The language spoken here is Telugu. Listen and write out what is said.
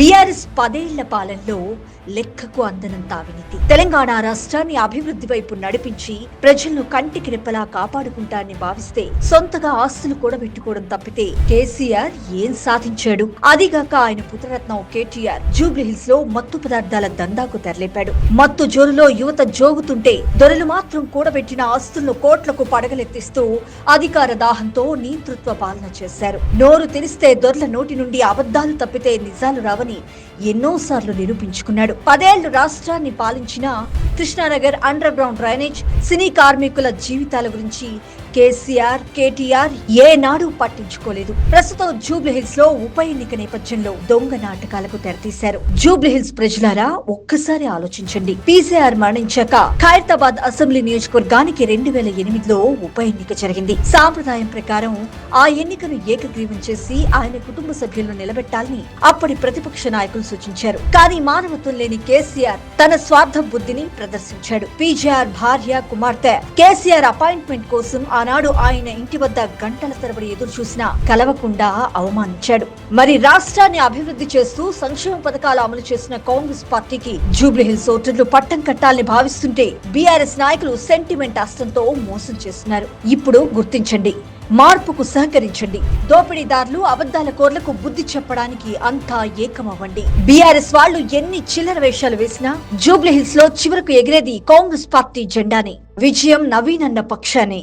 బీఆర్ఎస్ పదేళ్ళ పాలనలో లెక్కకు అందనంత అవినీతి తెలంగాణ రాష్ట్రాన్ని అభివృద్ధి వైపు నడిపించి ప్రజలను కంటికి రెప్పలా కాపాడుకుంటారని భావిస్తే సొంతగా ఆస్తులు కూడబెట్టుకోవడం తప్పితే కేసీఆర్ ఏం సాధించాడు? అదిగాక ఆయన పుత్రరత్నం కేటీఆర్ జూబ్లీహిల్స్లో మత్తు పదార్థాల దందాకు తెరలేపాడు. మత్తు జోరులో యువత జోగుతుంటే దొరలు మాత్రం కూడబెట్టిన ఆస్తులను కోట్లకు పడగలెత్తిస్తూ అధికార దాహంతో నియంతృత్వ పాలన చేశారు. నోరు తెరిస్తే దొరల నోటి నుండి అబద్ధాలు తప్పితే నిజాలు రావని は。ఎన్నోసార్లు నిరూపించుకున్నాడు. పదేళ్ళు రాష్ట్రాన్ని పాలించిన Krishnanagar under ground drainage cine కార్మికుల జీవితాల గురించి కేసీఆర్ కేటీఆర్ ఏనాడు పట్టించుకోలేదు. ప్రస్తుతం జూబ్లీహిల్స్లో ఉప ఎన్నిక నేపథ్యంలో దొంగ నాటకాలకు తెరతీశారు. జూబ్లీహిల్స్ ప్రజలారా ఒక్కసారి ఆలోచించండి. పీసీఆర్ మరణించాక ఖైరతాబాద్ అసెంబ్లీ నియోజకవర్గానికి రెండు వేల ఎనిమిదిలో ఉప ఎన్నిక జరిగింది. సాంప్రదాయం ప్రకారం ఆ ఎన్నికను ఏకగ్రీవం చేసి ఆయన కుటుంబ సభ్యులను నిలబెట్టాలని అప్పటి ప్రతిపక్ష నాయకులు సూచించారు. కానీ మానవత్వం లేని కేసీఆర్ తన స్వార్థ బుద్ధిని ప్రదర్శించాడు. పీజీఆర్ భార్య కుమార్తె. కేసీఆర్ అపాయింట్మెంట్ కోసం ఆనాడు ఆయన ఇంటి వద్ద గంటల తరబడి ఎదురు చూసినా కలవకుండా అవమానించాడు. మరి రాష్ట్రాన్ని అభివృద్ధి చేస్తూ సంక్షేమ పథకాలు అమలు చేసిన కాంగ్రెస్ పార్టీకి జూబ్లీహిల్స్ ఓటర్లు పట్టం కట్టాలని భావిస్తుంటే బీఆర్ఎస్ నాయకులు సెంటిమెంట్ అస్తంతో మోసం చేస్తున్నారు. ఇప్పుడు గుర్తించండి. మార్పుకు సహకరించండి. దోపిడీదారులు అబద్ధాల కోర్లకు బుద్ధి చెప్పడానికి అంతా ఏకమవ్వండి. బీఆర్ఎస్ వాళ్ళు ఎన్ని చిల్లర వేషాలు వేసినా జూబ్లీహిల్స్లో చివరకు ఎగిరేది కాంగ్రెస్ పార్టీ జెండానే. విజయం నవీనన్న పక్షానే.